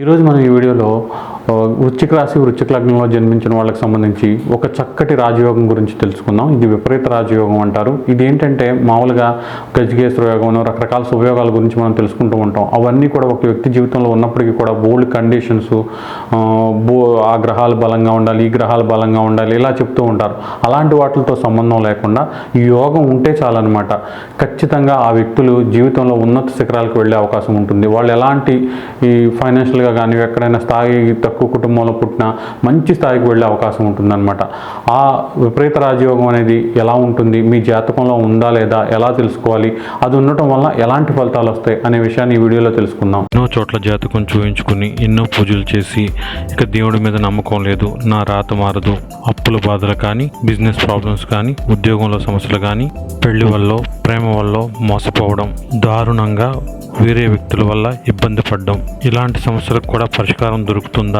ఈరోజు మనం ఈ వీడియోలో వృచ్చిక రాశి వృచ్చిక లగ్నంలో జన్మించిన వాళ్ళకి సంబంధించి ఒక చక్కటి రాజయోగం గురించి తెలుసుకుందాం. ఇది విపరీత రాజయోగం అంటారు. ఇది ఏంటంటే మామూలుగా గజకేశ్వర యోగం రకరకాల ఉపయోగాల గురించి మనం తెలుసుకుంటూ ఉంటాం. అవన్నీ కూడా ఒక వ్యక్తి జీవితంలో ఉన్నప్పటికీ కూడా బోల్డ్ కండిషన్స్ బో ఆ గ్రహాలు బలంగా ఉండాలి ఈ గ్రహాలు బలంగా ఉండాలి ఇలా చెప్తూ ఉంటారు. అలాంటి వాటితో సంబంధం లేకుండా ఈ యోగం ఉంటే చాలన్నమాట. ఖచ్చితంగా ఆ వ్యక్తులు జీవితంలో ఉన్నత శిఖరాలకు వెళ్ళే అవకాశం ఉంటుంది. వాళ్ళు ఎలాంటి ఈ ఫైనాన్షియల్గా కానీ ఎక్కడైనా స్థాయి తక్కువ కుటుంబంలో పుట్టిన మంచి స్థాయికి వెళ్ళే అవకాశం ఉంటుందన్నమాట. ఆ విపరీత రాజయోగం అనేది ఎలా ఉంటుంది? మీ జాతకంలో ఉందా లేదా? ఎలా తెలుసుకోవాలి? అది ఉండటం వల్ల ఎలాంటి ఫలితాలు వస్తాయి? అనే విషయాన్ని ఈ వీడియోలో తెలుసుకుందాం. ఎన్నో చోట్ల జాతకం చూయించుకుని ఎన్నో పూజలు చేసి ఇక దేవుడి మీద నమ్మకం లేదు. నా రాత మారదు. అప్పుల బాధలు కానీ బిజినెస్ ప్రాబ్లమ్స్ కానీ ఉద్యోగంలో సమస్యలు కానీ పెళ్ళి వల్ల ప్రేమ వల్ల మోసపోవడం దారుణంగా వేరే వ్యక్తుల వల్ల ఇబ్బంది పడడం ఇలాంటి సమస్యలకు కూడా పరిష్కారం దొరుకుతుందా?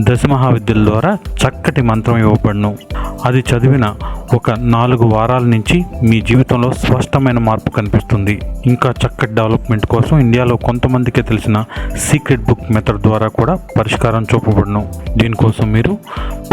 దశ మహావిద్యల ద్వారా చక్కటి మంత్రం ఇవ్వబడును. అది చదివిన ఒక నాలుగు వారాల నుంచి మీ జీవితంలో స్పష్టమైన మార్పు కనిపిస్తుంది. ఇంకా చక్కటి డెవలప్మెంట్ కోసం ఇండియాలో కొంతమందికే తెలిసిన సీక్రెట్ బుక్ మెథడ్ ద్వారా కూడా పరిష్కారం చూపబడును. దీనికోసం మీరు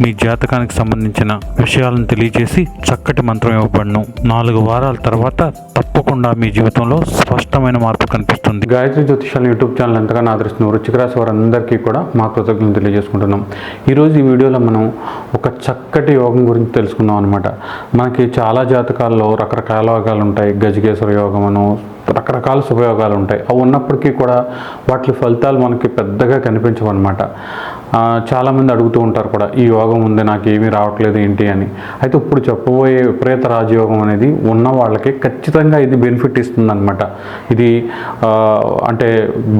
మీ జాతకానికి సంబంధించిన విషయాలను తెలియజేసి చక్కటి మంత్రం ఇవ్వబడను. నాలుగు వారాల తర్వాత తప్పకుండా మీ జీవితంలో స్పష్టమైన మార్పు కనిపిస్తుంది. గాయత్రి జ్యోతిషాల యూట్యూబ్ ఛానల్ ఎంతగానో ఆదరిస్తున్న వృచ్చిక రాశి వారందరికీ కూడా మా కృతజ్ఞతలు తెలియజేసుకుంటున్నాం. ఈరోజు ఈ వీడియోలో మనం ఒక చక్కటి యోగం గురించి తెలుసుకుందాం అనమాట మనకి చాలా జాతకాల్లో రకరకాల యోగాలు ఉంటాయి. గజకేశ్వర యోగం అను రకరకాల శుభయోగాలు ఉంటాయి. అవి ఉన్నప్పటికీ కూడా వాటి ఫలితాలు మనకి పెద్దగా కనిపించవన్నమాట చాలామంది అడుగుతూ ఉంటారు కూడా ఈ యోగం ఉంది నాకు ఏమీ రావట్లేదు ఏంటి అని. అయితే ఇప్పుడు చెప్పబోయే విపరీత రాజయోగం అనేది ఉన్న వాళ్ళకి ఖచ్చితంగా ఇది బెనిఫిట్ ఇస్తుందన్నమాట. ఇది అంటే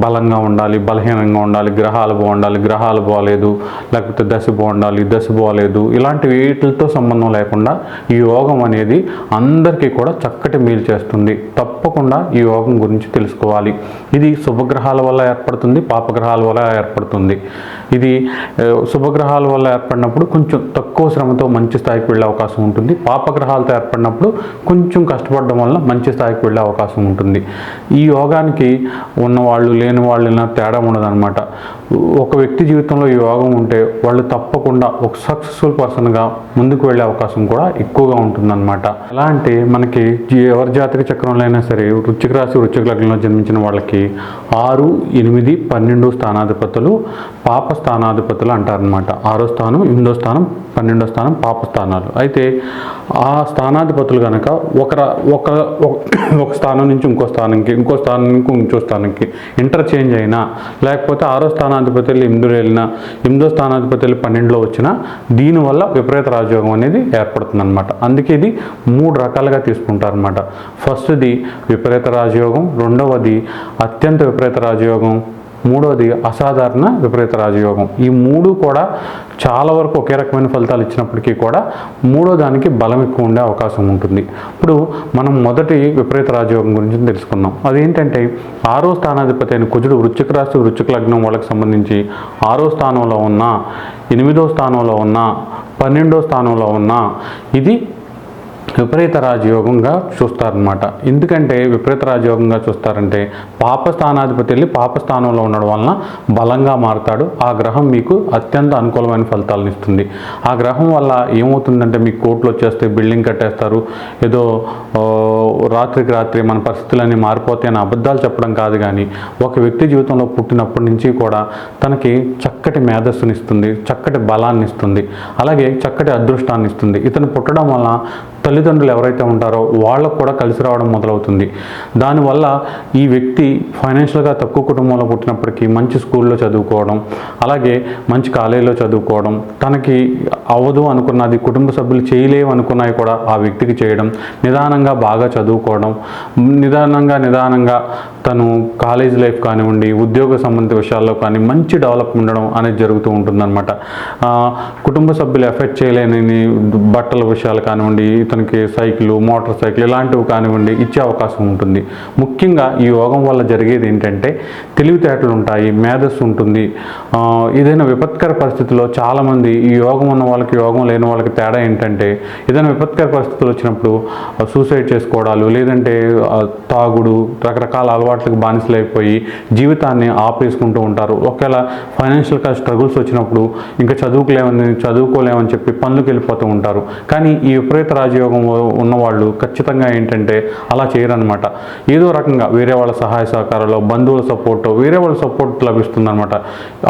బలంగా ఉండాలి బలహీనంగా ఉండాలి గ్రహాలు బాగుండాలి గ్రహాలు బాగాలేదు లేకపోతే దశ బాగుండాలి దశ బాగాలేదు ఇలాంటి వీటితో సంబంధం లేకుండా ఈ యోగం అనేది అందరికీ కూడా చక్కటి మేలు చేస్తుంది. తప్పకుండా ఈ యోగం గురించి తెలుసుకోవాలి. ఇది శుభగ్రహాల వల్ల ఏర్పడుతుంది పాపగ్రహాల వల్ల ఏర్పడుతుంది. ఇది శుభగ్రహాల వల్ల ఏర్పడినప్పుడు కొంచెం తక్కువ శ్రమతో మంచి స్థాయికి వెళ్ళే అవకాశం ఉంటుంది. పాపగ్రహాలతో ఏర్పడినప్పుడు కొంచెం కష్టపడడం వల్ల మంచి స్థాయికి వెళ్ళే అవకాశం ఉంటుంది. ఈ యోగానికి ఉన్నవాళ్ళు లేని వాళ్ళు తేడా ఉండదన్నమాట. ఒక వ్యక్తి జీవితంలో యోగం ఉంటే వాళ్ళు తప్పకుండా ఒక సక్సెస్ఫుల్ పర్సన్గా ముందుకు వెళ్ళే అవకాశం కూడా ఎక్కువగా ఉంటుందన్నమాట. ఎలా అంటే మనకి ఎవరి జాతక చక్రంలో అయినా సరే వృచ్చిక రాశి వృచ్చిక లగ్నంలో జన్మించిన వాళ్ళకి ఆరు ఎనిమిది పన్నెండు స్థానాధిపతులు పాప స్థానాధిపతులు అంటారనమాట ఆరో స్థానం ఎనిమిదో స్థానం పన్నెండో స్థానం పాప స్థానాలు. అయితే ఆ స్థానాధిపతులు కనుక ఒక ఒక ఒక- ఒక స్థానం నుంచి ఇంకో స్థానంకి ఇంకో స్థానం నుంచి ఇంకో స్థానంకి ఇంటర్చేంజ్ అయినా లేకపోతే ఆరో స్థానాధిపతులు ఎనిమిదిలో వెళ్ళినా ఎనిమిదో స్థానాధిపతులు పన్నెండులో వచ్చినా దీనివల్ల విపరీత రాజయోగం అనేది ఏర్పడుతుంది అనమాట అందుకే ఇది మూడు రకాలుగా తీసుకుంటారనమాట ఫస్ట్ది విపరీత రాజయోగం రెండవది అత్యంత విపరీత రాజయోగం మూడవది అసాధారణ విపరీత రాజయోగం. ఈ మూడు కూడా చాలా వరకు ఒకే రకమైన ఫలితాలు ఇచ్చినప్పటికీ కూడా మూడో దానికి బలం ఎక్కువ ఉండే అవకాశం ఉంటుంది. ఇప్పుడు మనం మొదటి విపరీత రాజయోగం గురించి తెలుసుకుందాం. అదేంటంటే ఆరో స్థానాధిపతి అయిన కుజుడు వృచ్చిక రాశి వృచ్చిక లగ్నం వాళ్ళకి సంబంధించి ఆరో స్థానంలో ఉన్న ఎనిమిదో స్థానంలో ఉన్న పన్నెండో స్థానంలో ఉన్న ఇది విపరీత రాజయోగంగా చూస్తారనమాట ఎందుకంటే విపరీత రాజయోగంగా చూస్తారంటే పాపస్థానాధిపతి వెళ్ళి పాప స్థానంలో ఉండడం వలన బలంగా మారుతాడు. ఆ గ్రహం మీకు అత్యంత అనుకూలమైన ఫలితాలను ఇస్తుంది. ఆ గ్రహం వల్ల ఏమవుతుందంటే మీకు కోర్టులు వచ్చేస్తే బిల్డింగ్ కట్టేస్తారు ఏదో రాత్రికి రాత్రి మన పరిస్థితులన్నీ మారిపోతాయని అబద్ధాలు చెప్పడం కాదు కానీ ఒక వ్యక్తి జీవితంలో పుట్టినప్పటి నుంచి కూడా తనకి చక్కటి మేధస్సుని ఇస్తుంది చక్కటి బలాన్ని ఇస్తుంది. అలాగే చక్కటి అదృష్టాన్ని ఇస్తుంది. ఇతను పుట్టడం వల్ల తల్లిదండ్రులు ఎవరైతే ఉంటారో వాళ్ళకు కూడా కలిసి రావడం మొదలవుతుంది. దానివల్ల ఈ వ్యక్తి ఫైనాన్షియల్గా తక్కువ కుటుంబంలో పుట్టినప్పటికీ మంచి స్కూల్లో చదువుకోవడం అలాగే మంచి కాలేజీలో చదువుకోవడం తనకి అవ్వదు అనుకున్నది కుటుంబ సభ్యులు చేయలేవు అనుకున్నవి కూడా ఆ వ్యక్తికి చేయడం నిదానంగా బాగా చదువుకోవడం నిదానంగా నిదానంగా తను కాలేజ్ లైఫ్ కానివ్వండి ఉద్యోగ సంబంధిత విషయాల్లో కానీ మంచి డెవలప్ ఉండడం అనేది జరుగుతూ ఉంటుందన్నమాట. కుటుంబ సభ్యులు ఎఫెక్ట్ చేయలేని బట్టల విషయాలు కానివ్వండి ఇతనికి సైకిల్ మోటార్ సైకిల్ ఇలాంటివి కానివ్వండి ఇచ్చే అవకాశం ఉంటుంది. ముఖ్యంగా ఈ యోగం వల్ల జరిగేది ఏంటంటే తెలివితేటలు ఉంటాయి మేధస్సు ఉంటుంది. ఏదైనా విపత్కర పరిస్థితిలో చాలామంది ఈ యోగం ఉన్న వాళ్ళకి యోగం లేని వాళ్ళకి తేడా ఏంటంటే ఏదైనా విపత్కర పరిస్థితులు వచ్చినప్పుడు సూసైడ్ చేసుకోవడాలు లేదంటే తాగుడు రకరకాల అలవాట్లకు బానిసలైపోయి జీవితాన్ని ఆపేసుకుంటూ ఉంటారు. ఒకవేళ ఫైనాన్షియల్గా స్ట్రగుల్స్ వచ్చినప్పుడు ఇంకా చదువుకోలేమని చదువుకోలేమని చెప్పి పనులకు వెళ్ళిపోతూ ఉంటారు. కానీ ఈ విపరీత రాజయోగం ఉన్నవాళ్ళు ఖచ్చితంగా ఏంటంటే అలా చేయరనమాట ఏదో రకంగా వేరే వాళ్ళ సహాయ సహకారాలు బంధువుల సపోర్ట్ వేరే వాళ్ళ సపోర్ట్ లభిస్తుందన్నమాట.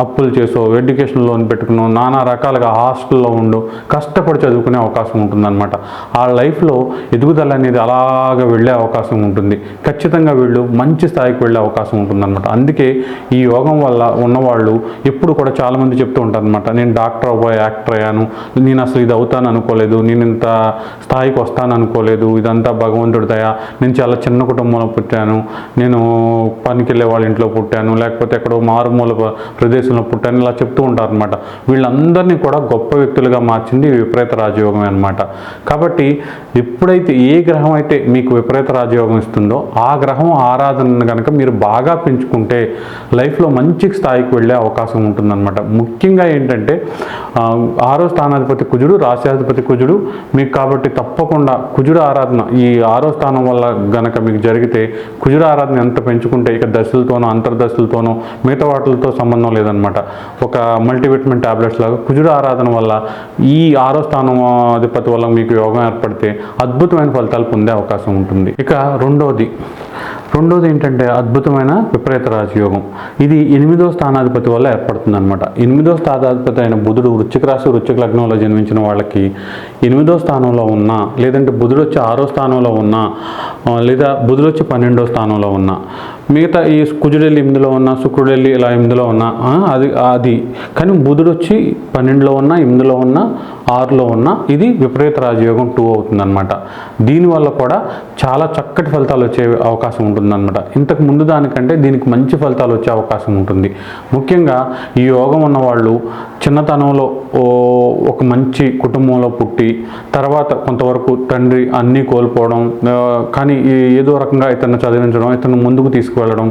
అప్పులు చేసో ఎడ్యుకేషన్ లోన్ పెట్టుకునో నానా రకాలుగా హాస్టల్లో ఉండు కష్టపడి చదువుకునే అవకాశం ఉంటుందన్నమాట. ఆ లైఫ్లో ఎదుగుదల అనేది అలాగ వెళ్ళే అవకాశం ఉంటుంది. ఖచ్చితంగా వీళ్ళు మంచి స్థాయికి వెళ్ళే అవకాశం ఉంటుందన్నమాట. అందుకే ఈ యోగం వల్ల ఉన్నవాళ్ళు ఎప్పుడు కూడా చాలామంది చెప్తూ ఉంటారు అనమాట నేను డాక్టర్ అవ్వా యాక్టర్ అయ్యాను. నేను అసలు ఇది అవుతాను అనుకోలేదు. నేను ఇంత స్థాయికి వస్తాను అనుకోలేదు. ఇదంతా భగవంతుడి దయ. నేను చాలా చిన్న కుటుంబంలో పుట్టాను. నేను పనికి వెళ్ళే వాళ్ళ ఇంట్లో పుట్టాను. లేకపోతే ఎక్కడో మారుమూల ప్రదేశంలో పుట్టాను. ఇలా చెప్తూ ఉంటారనమాట వీళ్ళందరినీ కూడా గొప్ప వ్యక్తులు వ్యక్తులుగా మార్చింది విపరీత రాజయోగం అనమాట కాబట్టి ఎప్పుడైతే ఏ గ్రహం అయితే మీకు విపరీత రాజయోగం ఇస్తుందో ఆ గ్రహం ఆరాధనను కనుక మీరు బాగా పెంచుకుంటే లైఫ్లో మంచి స్థాయికి వెళ్ళే అవకాశం ఉంటుందన్నమాట. ముఖ్యంగా ఏంటంటే ఆరో స్థానాధిపతి కుజుడు రాశ్యాధిపతి కుజుడు మీకు కాబట్టి తప్పకుండా కుజుడు ఆరాధన ఈ ఆరో స్థానం వల్ల గనక మీకు జరిగితే కుజుడు ఆరాధన ఎంత పెంచుకుంటే ఇక దశలతోనో అంతర్దశలతోనో మిగతా వాటిలతో సంబంధం లేదనమాట ఒక మల్టీవిటమిన్ టాబ్లెట్స్ లాగా కుజుడు ఆరాధన వల్ల ఈ ఆరో స్థానం అధిపతి వల్ల మీకు యోగం ఏర్పడితే అద్భుతమైన ఫలితాలు పొందే అవకాశం ఉంటుంది. ఇక రెండోది. రెండోది ఏంటంటే అద్భుతమైన విపరీత రాజయోగం. ఇది ఎనిమిదో స్థానాధిపతి వల్ల ఏర్పడుతుంది అనమాట ఎనిమిదో స్థానాధిపతి అయిన బుధుడు వృచ్చిక రాశి వృచ్చిక లగ్నంలో జన్మించిన వాళ్ళకి ఎనిమిదో స్థానంలో ఉన్నా లేదంటే బుధుడు వచ్చి ఆరో స్థానంలో ఉన్నా లేదా బుధుడు వచ్చి పన్నెండో స్థానంలో ఉన్నా మిగతా ఈ కుజుడెల్లి ఎనిమిదిలో ఉన్న శుక్రుడెల్లి ఇలా ఎనిమిదిలో ఉన్న అది అది. కానీ బుధుడు వచ్చి పన్నెండులో ఉన్న ఎనిమిదిలో ఉన్న ఆరులో ఉన్న ఇది విపరీత రాజయోగం టూ అవుతుందన్నమాట. దీనివల్ల కూడా చాలా చక్కటి ఫలితాలు వచ్చే అవకాశం ఉంటుందన్నమాట. ఇంతకు ముందు దానికంటే దీనికి మంచి ఫలితాలు వచ్చే అవకాశం ఉంటుంది. ముఖ్యంగా ఈ యోగం ఉన్నవాళ్ళు చిన్నతనంలో ఓ ఒక మంచి కుటుంబంలో పుట్టి తర్వాత కొంతవరకు తండ్రి అన్నీ కోల్పోవడం కానీ ఏదో రకంగా ఇతను చదివించడం ఇతను ముందుకు తీసుకు తీసుకువెళ్ళడం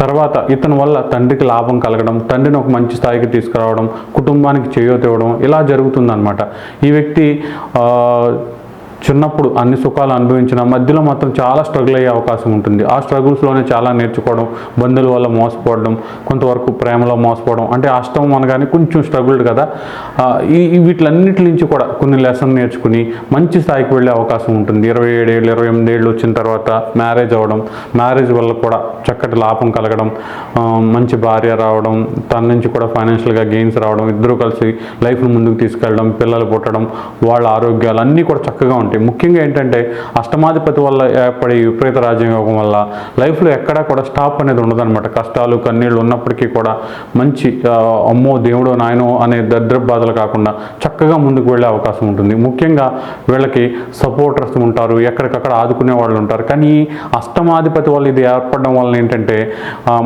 తర్వాత ఇతని వల్ల తండ్రికి లాభం కలగడం తండ్రిని ఒక మంచి స్థాయికి తీసుకురావడం కుటుంబానికి చేయూత ఇవ్వడం ఇలా జరుగుతుందన్నమాట. ఈ వ్యక్తి చిన్నప్పుడు అన్ని సుఖాలు అనుభవించిన మధ్యలో మాత్రం చాలా స్ట్రగుల్ అయ్యే అవకాశం ఉంటుంది. ఆ స్ట్రగుల్స్లోనే చాలా నేర్చుకోవడం బంధువుల వల్ల మోసపోవడం కొంతవరకు ప్రేమలో మోసపోవడం అంటే అష్టం అనగానే కొంచెం స్ట్రగుల్డ్ కదా. ఈ ఈ వీటిలన్నిటి నుంచి కూడా కొన్ని లెసన్ నేర్చుకుని మంచి స్థాయికి వెళ్ళే అవకాశం ఉంటుంది. ఇరవై ఏడేళ్ళు ఇరవై ఎనిమిది ఏళ్ళు వచ్చిన తర్వాత మ్యారేజ్ అవ్వడం మ్యారేజ్ వల్ల కూడా చక్కటి లాభం కలగడం మంచి భార్య రావడం తన నుంచి కూడా ఫైనాన్షియల్గా గెయిన్స్ రావడం ఇద్దరు కలిసి లైఫ్ను ముందుకు తీసుకెళ్ళడం పిల్లలు పుట్టడం వాళ్ళ ఆరోగ్యాలు అన్నీ కూడా చక్కగా ఉంటాయి. ముఖ్యంగా ఏంటంటే అష్టమాధిపతి వల్ల ఏర్పడే విపరీత రాజ్యాంగం వల్ల లైఫ్లో ఎక్కడా కూడా స్టాప్ అనేది ఉండదన్నమాట. కష్టాలు కన్నీళ్ళు ఉన్నప్పటికీ కూడా మంచి అమ్మో దేవుడో నాయనో అనే దరిద్ర బాధలు కాకుండా చక్కగా ముందుకు వెళ్ళే అవకాశం ఉంటుంది. ముఖ్యంగా వీళ్ళకి సపోర్టర్స్ ఉంటారు ఎక్కడికక్కడ ఆదుకునే వాళ్ళు ఉంటారు. కానీ అష్టమాధిపతి వల్ల ఇది ఏర్పడడం వల్ల ఏంటంటే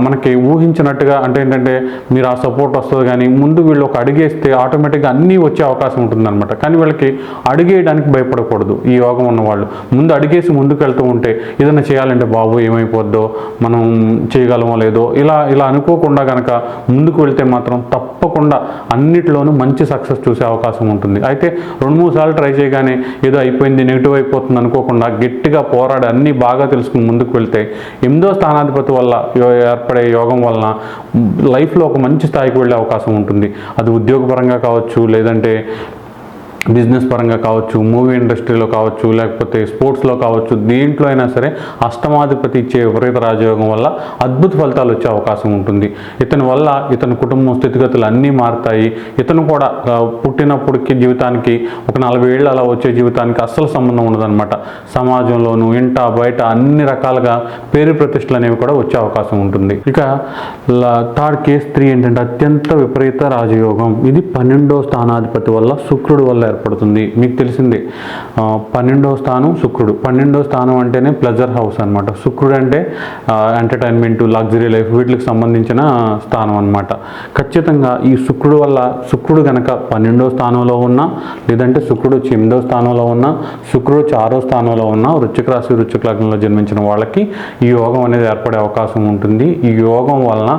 మనకి ఊహించినట్టుగా అంటే ఏంటంటే మీరు ఆ సపోర్ట్ వస్తుంది కానీ ముందు వీళ్ళు ఒక అడిగేస్తే ఆటోమేటిక్గా అన్నీ వచ్చే అవకాశం ఉంటుందన్నమాట. కానీ వీళ్ళకి అడిగేయడానికి భయపడకూడదు. వాళ్ళు ఈ యోగం ఉన్నవాళ్ళు. ముందు అడిగేసి ముందుకు వెళ్తూ ఉంటే ఏదైనా చేయాలంటే బాబు ఏమైపోద్దో? మనం చేయగలమో లేదో? ఇలా ఇలా అనుకోకుండా కనుక ముందుకు వెళ్తే మాత్రం తప్పకుండా అన్నిటిలోనూ మంచి సక్సెస్ చూసే అవకాశం ఉంటుంది. అయితే రెండు మూడు సార్లు ట్రై చేయగానే ఏదో అయిపోయింది నెగిటివ్ అయిపోతుంది అనుకోకుండా గట్టిగా పోరాడి అన్నీ బాగా తెలుసుకుని ముందుకు వెళ్తే ఎనిమిదో స్థానాధిపతి వల్ల ఏర్పడే యోగం వలన లైఫ్లో ఒక మంచి స్థాయికి వెళ్ళే అవకాశం ఉంటుంది. అది ఉద్యోగపరంగా కావచ్చు లేదంటే బిజినెస్ పరంగా కావచ్చు మూవీ ఇండస్ట్రీలో కావచ్చు లేకపోతే స్పోర్ట్స్లో కావచ్చు దేంట్లో అయినా సరే అష్టమాధిపతి ఇచ్చే విపరీత రాజయోగం వల్ల అద్భుత ఫలితాలు వచ్చే అవకాశం ఉంటుంది. ఇతని వల్ల ఇతని కుటుంబం స్థితిగతులు అన్నీ మారుతాయి. ఇతను కూడా పుట్టినప్పటికీ పుట్టినప్పటికి జీవితానికి ఒక నలభై ఏళ్ళు అలా వచ్చే జీవితానికి అస్సలు సంబంధం ఉండదన్నమాట. సమాజంలోనూ ఇంట బయట అన్ని రకాలుగా పేరు ప్రతిష్టలు అనేవి కూడా వచ్చే అవకాశం ఉంటుంది. ఇక థర్డ్ కేస్ త్రీ ఏంటంటే అత్యంత విపరీత రాజయోగం. ఇది పన్నెండో స్థానాధిపతి వల్ల శుక్రుడు వల్ల ఏర్పడుతుంది. మీకు తెలిసిందే పన్నెండవ స్థానం శుక్రుడు. పన్నెండవ స్థానం అంటేనే ప్లెజర్ హౌస్ అనమాట శుక్రుడు అంటే ఎంటర్టైన్మెంట్ లగ్జరీ లైఫ్ వీటికి సంబంధించిన స్థానం అనమాట ఖచ్చితంగా ఈ శుక్రుడు వల్ల శుక్రుడు గనక పన్నెండవ స్థానంలో ఉన్నా లేదంటే శుక్రుడు ఎనిమిదవ స్థానంలో ఉన్నా శుక్రుడు వచ్చి ఆరో స్థానంలో ఉన్నా వృచ్చిక రాశి వృచ్చిక లగ్నంలో జన్మించిన వాళ్ళకి ఈ యోగం అనేది ఏర్పడే అవకాశం ఉంటుంది. ఈ యోగం వలన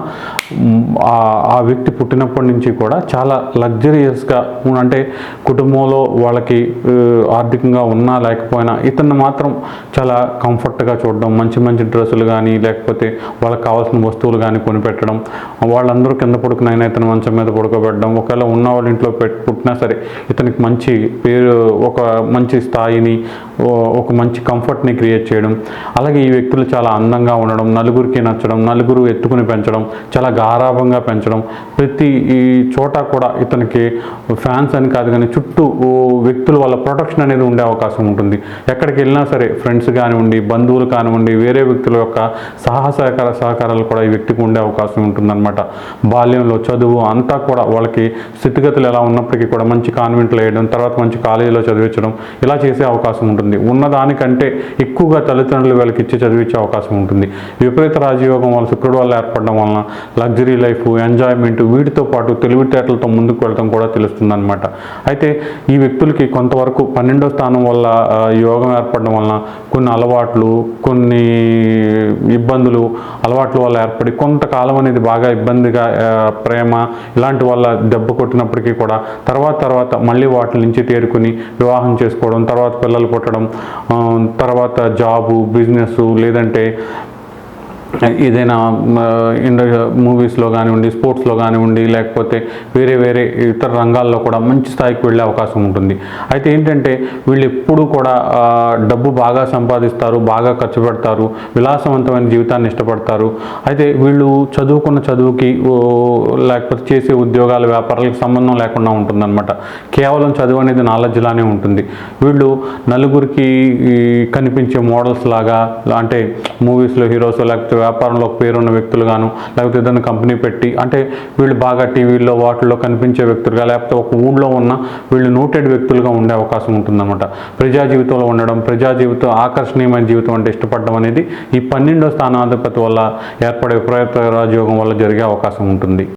ఆ- వ్యక్తి పుట్టినప్పటి నుంచి కూడా చాలా లగ్జరియస్గా అంటే కుటుంబం కుటుంబంలో వాళ్ళకి ఆర్థికంగా ఉన్నా లేకపోయినా ఇతన్ని మాత్రం చాలా కంఫర్ట్గా చూడడం మంచి మంచి డ్రెస్సులు కానీ లేకపోతే వాళ్ళకి కావాల్సిన వస్తువులు కానీ కొనిపెట్టడం వాళ్ళందరూ కింద పడుకునైనా ఇతను మంచం మీద పడుకోబెట్టడం ఒకవేళ ఉన్న వాళ్ళ ఇంట్లో పెట్టుకుంటున్నా సరే ఇతనికి మంచి పేరు ఒక మంచి స్థాయిని ఒక మంచి కంఫర్ట్ని క్రియేట్ చేయడం అలాగే ఈ వ్యక్తులు చాలా అందంగా ఉండడం నలుగురికి నచ్చడం నలుగురు ఎత్తుకుని పెంచడం చాలా గారాభంగా పెంచడం ప్రతి ఈ చోట కూడా ఇతనికి ఫ్యాన్స్ అని కాదు కానీ చుట్టూ వ్యక్తులు వ్యక్తుల వల్ల ప్రొటెక్షన్ అనేది ఉండే అవకాశం ఉంటుంది. ఎక్కడికి వెళ్ళినా సరే ఫ్రెండ్స్ కానివ్వండి బంధువులు కానివ్వండి వేరే వ్యక్తుల యొక్క సహాయ సహకార సహకారాలు కూడా ఈ వ్యక్తికి ఉండే అవకాశం ఉంటుందన్నమాట. బాల్యంలో చదువు అంతా కూడా వాళ్ళకి స్థితిగతులు ఎలా ఉన్నప్పటికీ కూడా మంచి కాన్వెంట్లు వేయడం తర్వాత మంచి కాలేజీలో చదివించడం ఇలా చేసే అవకాశం ఉంటుంది. ఉన్నదానికంటే ఎక్కువగా తల్లిదండ్రులు వీళ్ళకి ఇచ్చి చదివించే అవకాశం ఉంటుంది. విపరీత రాజయోగం వల్ల శుక్రుడు వల్ల ఏర్పడడం వలన లగ్జరీ లైఫ్ ఎంజాయ్మెంట్ వీటితో పాటు తెలివితేటలతో ముందుకు వెళ్ళడం కూడా తెలుస్తుందనమాట అయితే ఈ వ్యక్తులకి కొంతవరకు పన్నెండో స్థానం వల్ల యోగం ఏర్పడడం వలన కొన్ని అలవాట్లు కొన్ని ఇబ్బందులు అలవాట్ల వల్ల ఏర్పడి కొంతకాలం అనేది బాగా ఇబ్బందిగా ప్రేమ ఇలాంటి వల్ల దెబ్బ కొట్టినప్పటికీ కూడా తర్వాత తర్వాత మళ్ళీ వాటి నుంచి తేరుకుని వివాహం చేసుకోవడం తర్వాత పిల్లలు పుట్టడం తర్వాత జాబు బిజినెస్ లేదంటే ఏదైనా ఇండ మూవీస్లో కానివ్వండి స్పోర్ట్స్లో కానివ్వండి లేకపోతే వేరే వేరే ఇతర రంగాల్లో కూడా మంచి స్థాయికి వెళ్ళే అవకాశం ఉంటుంది. అయితే ఏంటంటే వీళ్ళు ఎప్పుడూ కూడా డబ్బు బాగా సంపాదిస్తారు బాగా ఖర్చు పెడతారు విలాసవంతమైన జీవితాన్ని ఇష్టపడతారు. అయితే వీళ్ళు చదువుకున్న చదువుకి లేకపోతే చేసే ఉద్యోగాల వ్యాపారాలకు సంబంధం లేకుండా ఉంటుందన్నమాట. కేవలం చదువు అనేది నాలెడ్జ్లానే ఉంటుంది. వీళ్ళు నలుగురికి కనిపించే మోడల్స్ లాగా అంటే మూవీస్లో హీరోస్ లేకపోతే వ్యాపారంలో పేరున్న వ్యక్తులు గాను లేకపోతే ఏదైనా కంపెనీ పెట్టి అంటే వీళ్ళు బాగా టీవీల్లో వాటిల్లో కనిపించే వ్యక్తులుగా లేకపోతే ఒక ఊళ్ళో ఉన్న వీళ్ళు నోటెడ్ వ్యక్తులుగా ఉండే అవకాశం ఉంటుందన్నమాట. ప్రజా జీవితంలో ఉండడం ప్రజా జీవితం ఆకర్షణీయమైన జీవితం అంటే ఇష్టపడడం అనేది ఈ పన్నెండో స్థానాధిపతి వల్ల ఏర్పడే ప్రయత్న రాజయోగం వల్ల జరిగే అవకాశం ఉంటుంది.